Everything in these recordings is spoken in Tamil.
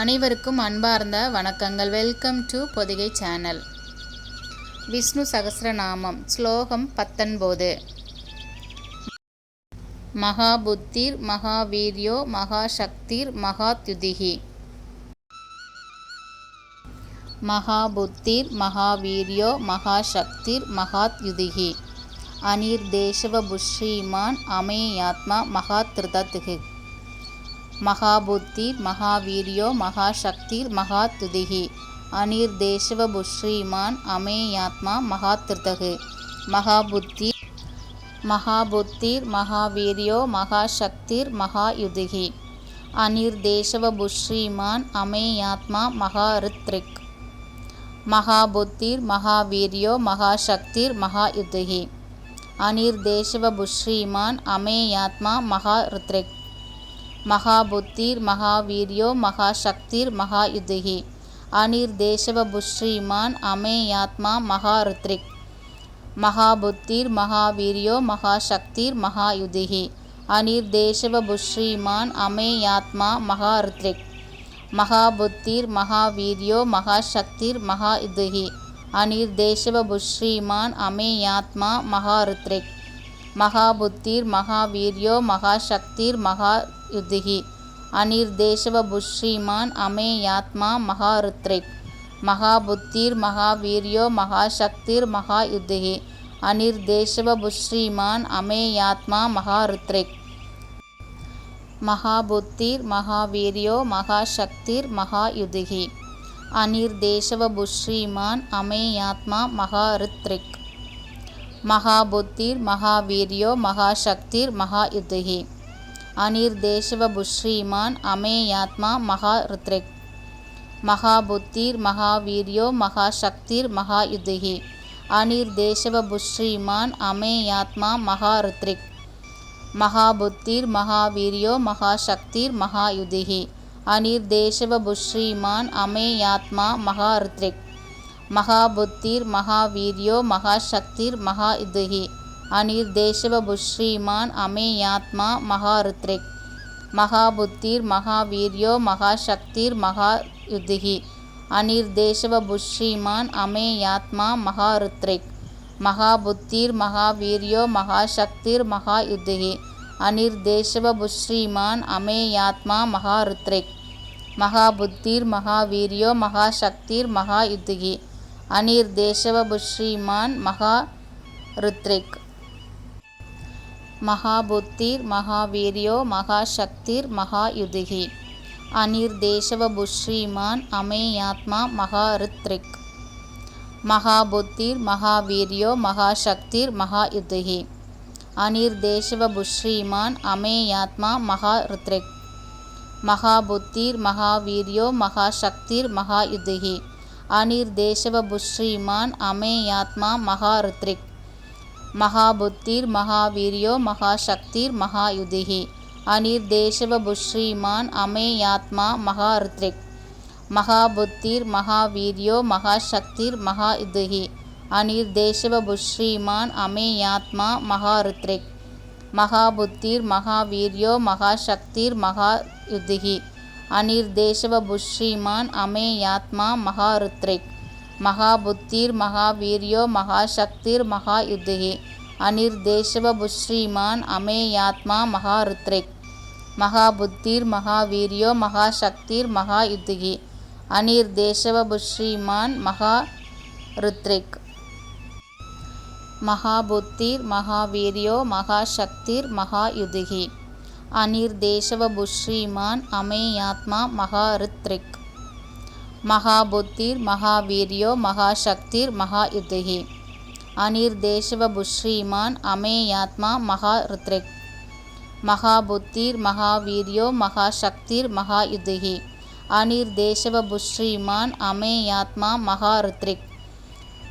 அனைவருக்கும் அன்பார்ந்த வணக்கங்கள். Welcome to Pothigai channel Vishnu Sahasranamam ஸ்லோகம் பத்தொன்பது. மகாபுத்திர் மகாவீரியோ மகாசக்திர் மகாத்யுதிகி. மகாபுத்திர் மகாவீரியோ மகாசக்திர் மகாத்யுதிகி. அனிர்தேசவபுஷ்ரீமான் அமேயாத்மா மகாத்ருதத்கு. மகாபுத்திர் மகாவீரியோ மகாசக்திர் மகாத்துதிகி. அனிர்தேசவபுஷ்ரீமான் அமேயாத்மா மகாத்ருதகு மகாபுத்தி மகாபுத்திர் மகாவீரியோ மகாசக்திர் மகாயுதிகி. அனிர்தேசவபுஷ்ரீமான் அமேயாத்மா மகாரித்ரிக். மகாபுத்திர் மகாவீரியோ மகாசக்திர் மகாயுதிகி. அனிர்தேசவபுஷ்ரீமான் அமேயாத்மா மகாரித்ரிக். மகாபுத்திர் மகாவீரியோ மகாசக்திர் மகாயுதிகி. அனிர்தேசவபுஷ்ரீமான் அமேயாத்மா மகாருத்ரிக். மகாபுத்திர் மகாவீரியோ மகாசக்திர் மகாயுதிகி. அனிர்தேசவபுஷ்ரீமான் அமேயாத்மா மகாருத்ரிக். மகாபுத்திர் மகாவீரியோ மகாசக்திர் மகாயுதிகி. அனிர்தேசவபுஷ்ரீமான் அமேயாத்மா மகாருத்ரிக். மகாபுத்திர் மகாவீர்யோ மகாசக்திர் மகாயுதிகி. அனிர்தேசவபுஷ்ரீமான் அமேயாத்மா மகாருத்ரிக் மகாபுத்திர் மகாவீர்யோ மகாசக்திர் மகாயுதிகி. அனிர்தேசவபுஷ்ரீமான் அமேயாத்மா மகாருத்ரிக் மகாபுத்திர் மகாவீர்யோ மகாசக்திர் மகாயுதிகி. அனிர்தேசவபுஷ்ரீமான் அமேயாத்மா மகாருத்ரிக் மகாபுத்திர் மகாவீரியோ மகாசக்திர் மகாயுதிகி அனிர்தேசவபுஷ்ரீமான் அமேயாத்மா மகா ருத்ரிக் மகாபுத்திர் மகாவீரியோ மகாசக்திர் மகாயுதிகி அனிர்தேசவபுஷ்ரீமான் அமேயாத்மா மகா ருத்ரிக் மகாபுத்திர் மகாவீரியோ மகாசக்திர் மகாயுதிகி அனிர்தேசவபுஷ்ரீமான் அமேயாத்மா மகா ருத்ரிக் மகாபுத்திர் மகாவீர்யோ மகாசக்திர் மகா மகாயுதிகி அனிர்தேசவபுஷ்ரீமான் அமேயாத்மா மகாருத்ரிக். மகாபுத்திர் மகாவீர்யோ மகாசக்திர் மகா மகாயுதிகி அனிர்தேசவபுஷ்ரீமான் அமேயாத்மா மகாருத்ரிக். மகாபுத்திர் மகாவீர்யோ மகாசக்திர் மகா மகாயுதிகி அனிர்தேசவபுஷ்ரீமான் அமேயாத்மா மகாருத்ரிக். மகாபுத்திர் மகாவீர்யோ மகாசக்திர் மகாயுதிகி மகா ருத்ரிக். மகாபுத்திர் மகாவீரியோ மகாசக்திர் மகாயுதிகி அனிர்தேசவபுஷ்ரீமான் அமேயாத்மா மகாருத்ரிக் மகாபுத்திர் மகாவீரியோ மகாசக்திர் மகாயுதிகி அனிர்தேசவபுஷ்ரீமான் அமேயாத்மா மகாருத்ரிக் மகாபுத்திர் மகாவீரியோ மகாசக்திர் மகாயுதிகி அனிர் தேசவ புஸ்ரீமான் அமேயாத்மா மகாருத்ரிக். மகாபுத்திர் மகாவீரியோ மகாசக்திர் மகாயுதிகி. அனிர் தேசவ புஸ்ரீமான் அமேயாத்மா மகாருத்ரிக். மகாபுத்திர் மகாவீரியோ மகாசக்திர் மகாயுதிகி. அனிர் தேசவ புஸ்ரீமான் அமேயாத்மா மகாருத்ரிக். மகாபுத்திர் மகாவீரியோ மகாசக்திர் மகாயுதிகி. அனிர்தேசவபுஷ்ரீமான் அமேயாத்மா மகாருத்ரிக். மகாபுத்திர் மகாவீர்யோ மகாசக்திர் மகாயுதிகி. அனிர்தேசவபுஷ்ரீமான் அமேயாத்மா மகாருத்ரிக். மகாபுத்திர் மகாவீர்யோ மகாசக்திர் மகாயுதிகி. மகா ருத்ரிக் மகாபுத்திர் மகாவீர்யோ மகாசக்திர் மகா யுதிகி அனிர்தேசவபுஷ்ரீமான் அமேயாத்மா மகாருத்ரிக். மகாபுத்திர் மகாவீர்யோ மகாசக்திர் மகா மகாயுதிகி. அனிர்தேசவபுஷ்ரீமான் அமேயாத்மா மகாருத்ரிக். மகாபுத்திர் மகாவீர்யோ மகாசக்திர் மகா மகாயுதிகி. அனிர்தேசவபுஷ்ரீமான் அமேயாத்மா மகாருத்ரிக்.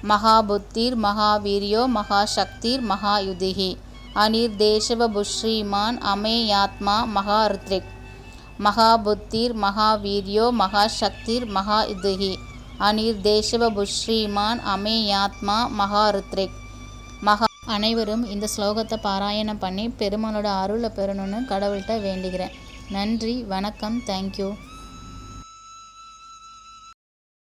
மகாபுத்திர் மகாவீர்யோ மகாசக்திர் மகா யுதிகி அனிர்தேசவபுஷ்ரீமான் அமேயாத்மா மகாருத்ரிக். மகாபுத்திர் மகாவீர்யோ மகாசக்திர் மகாயுதிகி. அனிர்தேசவபுஷ்ரீமான் அமேயாத்மா மகாருத்ரிக். மகா அனைவரும் இந்த ஸ்லோகத்தை பாராயணம் பண்ணி பெருமானோட அருளை பெறணும்னு கடவுள்கிட்ட வேண்டிக்கிறேன் நன்றி வணக்கம் தேங்க்யூ